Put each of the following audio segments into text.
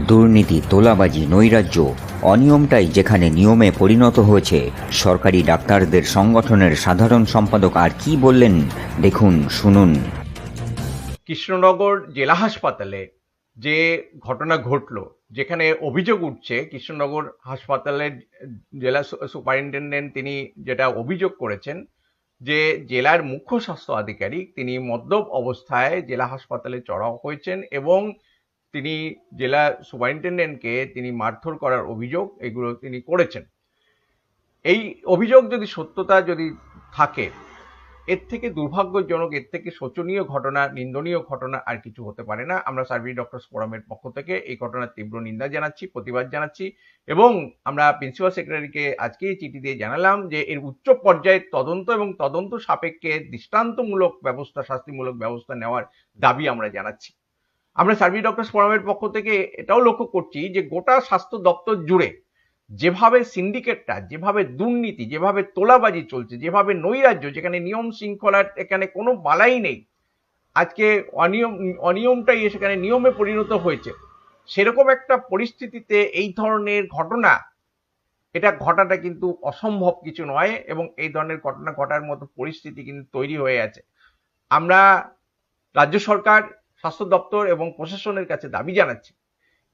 দুর্নীতি, তোলাবাজি, নৈরাজ্য অনিয়মটাই যেখানে নিয়মে পরিণত হয়েছে। সরকারি ডাক্তারদের সংগঠনের সাধারণ সম্পাদক আর কি বললেন, দেখুন, শুনুন। কৃষ্ণনগর জেলা হাসপাতালে যে ঘটনা ঘটলো, যেখানে অভিযোগ উঠছে, কৃষ্ণনগর হাসপাতালের জেলা সুপারিনটেন্ডেন্ট তিনি যেটা অভিযোগ করেছেন যে জেলার মুখ্য স্বাস্থ্য আধিকারিক তিনি মদ্যপ অবস্থায় জেলা হাসপাতালে চড়াও হয়েছেন এবং তিনি জেলা সুপারিনটেন্ডেন্টকে তিনি মারধর করার অভিযোগ এগুলো তিনি করেছেন। এই অভিযোগ যদি সত্যতা যদি থাকে, এর থেকে দুর্ভাগ্যজনক, এর থেকে শোচনীয় ঘটনা, নিন্দনীয় ঘটনা আর কিছু হতে পারে না। আমরা সার্ভিস ডক্টরস ফোরামের পক্ষ থেকে এই ঘটনার তীব্র নিন্দা জানাচ্ছি, প্রতিবাদ জানাচ্ছি এবং আমরা প্রিন্সিপাল সেক্রেটারিকে আজকে চিঠি দিয়ে জানালাম যে এর উচ্চ পর্যায়ের তদন্ত এবং তদন্ত সাপেক্ষে দৃষ্টান্তমূলক ব্যবস্থা, শাস্তিমূলক ব্যবস্থা নেওয়ার দাবি আমরা জানাচ্ছি। আমরা সার্ভিস ডক্টর ফোরামের পক্ষ থেকে এটাও লক্ষ্য করছি যে গোটা স্বাস্থ্য দপ্তর জুড়ে যেভাবে সিন্ডিকেটটা, যেভাবে দুর্নীতি, যেভাবে তোলাবাজি চলছে, যেভাবে নৈরাজ্য, যেখানে নিয়ম শৃঙ্খলার, এখানে কোনো বালাই নেই, আজকে অনিয়ম, অনিয়মটাই সেখানে নিয়মে পরিণত হয়েছে। সেরকম একটা পরিস্থিতিতে এই ধরনের ঘটনা, এটা ঘটাটা কিন্তু অসম্ভব কিছু নয় এবং এই ধরনের ঘটনা ঘটার মতো পরিস্থিতি কিন্তু তৈরি হয়ে আছে। আমরা রাজ্য সরকার স্বাস্থ্য দপ্তর এবং প্রশাসনের কাছে দাবি জানাচ্ছে।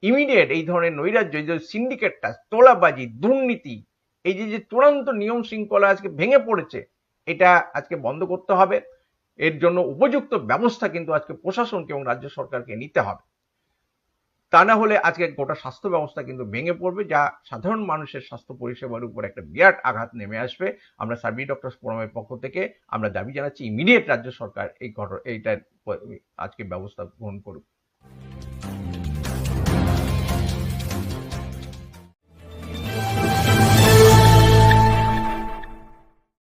ইমিডিয়েট এই ধরনের নৈরাজ্য যে সিন্ডিকেটটা তোলাবাজি, দুর্নীতি, এই যে যে চূড়ান্ত নিয়ম শৃঙ্খলা আজকে ভেঙে পড়েছে, এটা আজকে বন্ধ করতে হবে। এর জন্য উপযুক্ত ব্যবস্থা কিন্তু আজকে প্রশাসনকে এবং রাজ্য সরকারকে নিতে হবে। তা না হলে আজকে গোটা স্বাস্থ্য ব্যবস্থা কিন্তু ভেঙে পড়বে, যা সাধারণ মানুষের স্বাস্থ্য পরিষেবার উপর একটা বিরাট আঘাত নেমে আসবে। আমরা সার্ভিস ডক্টর ফোরামের পক্ষ থেকে আমরা দাবি জানাচ্ছি, ইমিডিয়েট রাজ্য সরকার এই ঘটনা, এইটার আজকে ব্যবস্থা গ্রহণ করুক।